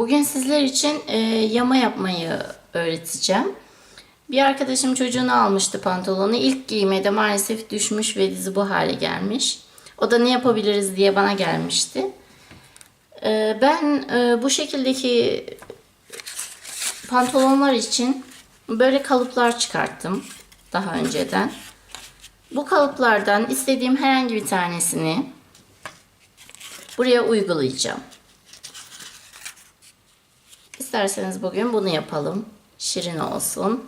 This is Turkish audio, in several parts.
Bugün sizler için e, yama yapmayı öğreteceğim. Bir arkadaşım çocuğunu almıştı pantolonu. İlk giymede maalesef düşmüş ve dizi bu hale gelmiş. O da ne yapabiliriz diye bana gelmişti. E, ben e, bu şekildeki pantolonlar için böyle kalıplar çıkarttım daha önceden. Bu kalıplardan istediğim herhangi bir tanesini buraya uygulayacağım. İsterseniz bugün bunu yapalım. Şirin olsun.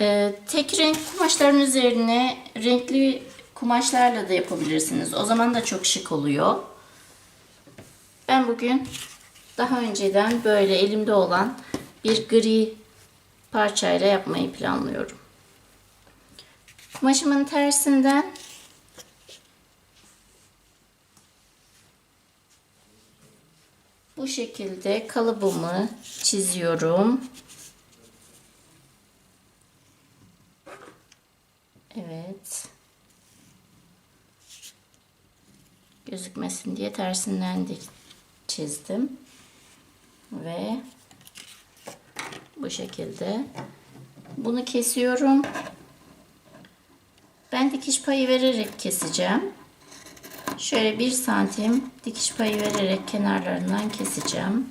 Ee, tek renk kumaşların üzerine renkli kumaşlarla da yapabilirsiniz. O zaman da çok şık oluyor. Ben bugün daha önceden böyle elimde olan bir gri parçayla yapmayı planlıyorum. Kumaşımın tersinden bu şekilde kalıbımı çiziyorum. Evet. Gözükmesin diye tersinden de çizdim. Ve bu şekilde bunu kesiyorum. Ben dikiş payı vererek keseceğim. Şöyle bir santim dikiş payı vererek kenarlarından keseceğim.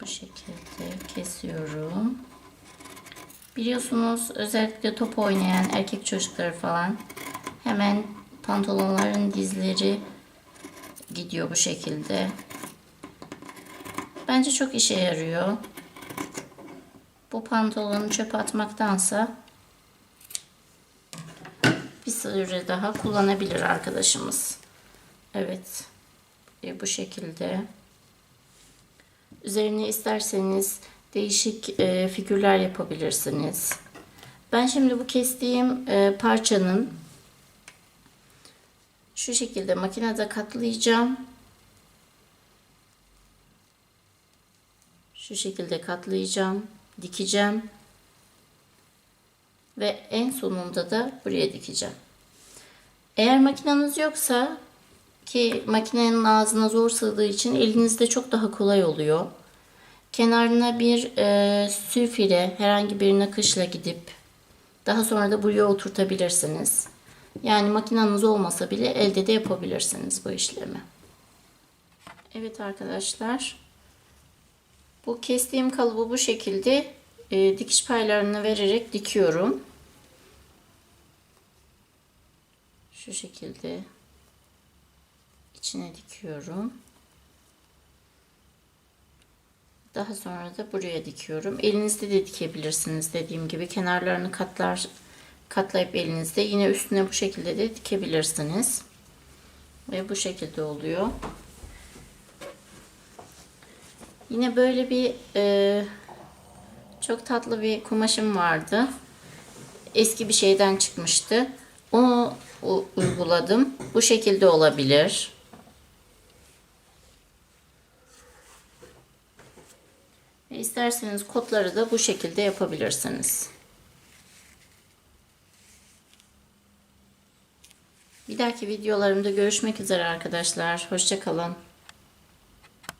Bu şekilde kesiyorum. Biliyorsunuz özellikle top oynayan erkek çocukları falan hemen pantolonların dizleri gidiyor bu şekilde. Bence çok işe yarıyor. Bu pantolonu çöpe atmaktansa bir süre daha kullanabilir arkadaşımız. Evet. E, bu şekilde. Üzerine isterseniz değişik e, figürler yapabilirsiniz. Ben şimdi bu kestiğim e, parçanın şu şekilde makinede katlayacağım. Şu şekilde katlayacağım, dikeceğim. Ve en sonunda da buraya dikeceğim. Eğer makineniz yoksa ki makinenin ağzına zor sığdığı için elinizde çok daha kolay oluyor. Kenarına bir e, sülfile herhangi bir nakışla gidip daha sonra da buraya oturtabilirsiniz. Yani makineniz olmasa bile elde de yapabilirsiniz bu işlemi. Evet arkadaşlar. Bu kestiğim kalıbı bu şekilde e, dikiş paylarını vererek dikiyorum. Şu şekilde içine dikiyorum. Daha sonra da buraya dikiyorum. Elinizde de dikebilirsiniz dediğim gibi. Kenarlarını katlar katlayıp elinizde yine üstüne bu şekilde de dikebilirsiniz. Ve bu şekilde oluyor. Yine böyle bir e, çok tatlı bir kumaşım vardı. Eski bir şeyden çıkmıştı. Onu uyguladım. Bu şekilde olabilir. Ve isterseniz kotları da bu şekilde yapabilirsiniz. Bir dahaki videolarımda görüşmek üzere arkadaşlar. Hoşçakalın.